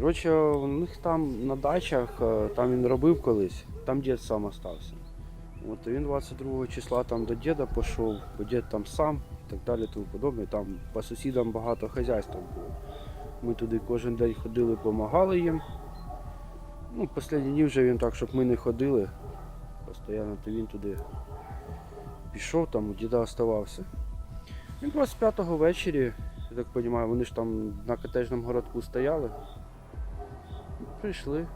Коротше, у них там на дачах, е, там він робив колись, там дід сам остався. От він 22 числа там до діда пішов, бо дід там сам і так далі, тому подобне. Там по сусідам багато хазяйства було. Ми туди кожен день ходили, допомагали їм. Ну, останні дні вже він так, щоб ми не ходили. Постійно то він туди пішов, там у діда оставався. Він 25-го ввечері, я так розумію, вони ж там на котежному городку стояли. Прийшли,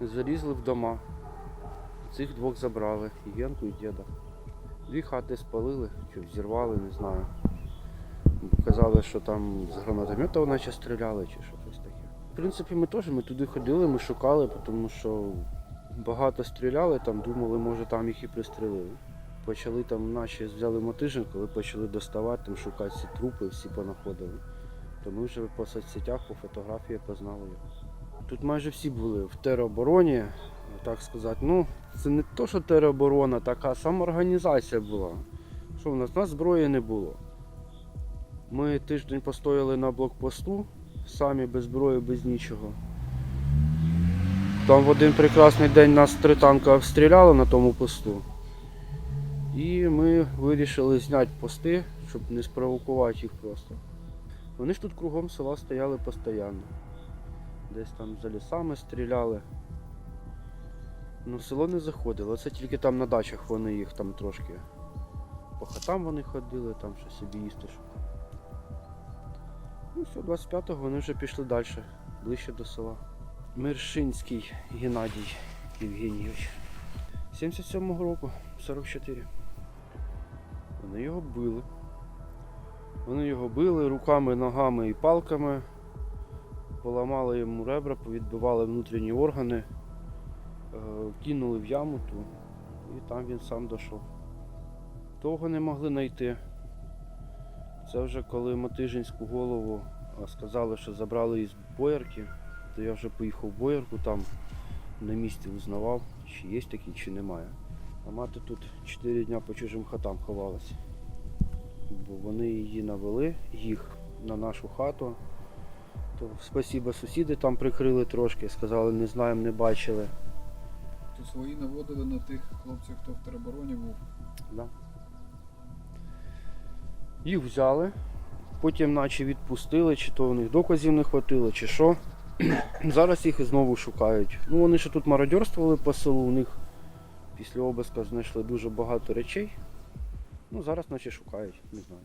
залізли в дома. Цих двох забрали, і Єнку, і діда. Дві хати спалили, чи взірвали, не знаю. Казали, що там з гранатомета наче стріляли чи щось таке. В принципі, ми теж ми туди ходили, ми шукали, тому що багато стріляли, там думали, може там їх і пристрелили. Почали там, наші взяли мотижин, коли почали доставати, там шукати всі трупи, всі понаходили. То ми вже по соцсетях, по фотографії познали його. Тут майже всі були в теробороні, так сказати. Ну, це не то, що тероборона, така самоорганізація була. Що в нас? У нас зброї не було. Ми тиждень постояли на блокпосту, самі без зброї, без нічого. Там в один прекрасний день нас три танка обстріляли на тому посту. І ми вирішили зняти пости, щоб не спровокувати їх просто. Вони ж тут кругом села стояли постійно. Десь там за лісами стріляли. Ну, село не заходило, це тільки там на дачах вони їх там трошки. По хатам вони ходили, там щось собі їсти. Ну все, 25-го вони вже пішли далі, ближче до села. Мершинський Геннадій Євгенійович. 77-го року, 44. Вони його били. Вони його били руками, ногами і палками. Поламали йому ребра, повідбивали внутрішні органи, е, кинули в яму ту, і там він сам дійшов. Того не могли знайти. Це вже коли Матижинську голову сказали, що забрали із боярки, то я вже поїхав в боярку, там на місці узнавав, чи є такі, чи немає. А мати тут 4 дня по чужим хатам ховалася. Бо вони її навели, їх на нашу хату. То спасіба сусіди там прикрили трошки, сказали, не знаємо, не бачили. То свої наводили на тих хлопців, хто в теробороні був. Да. Їх взяли, потім наче відпустили, чи то у них доказів не хватило, чи що. Зараз їх знову шукають. Ну вони ще тут мародьорствували по селу, у них після обиска знайшли дуже багато речей. Ну зараз наче шукають, не знаю.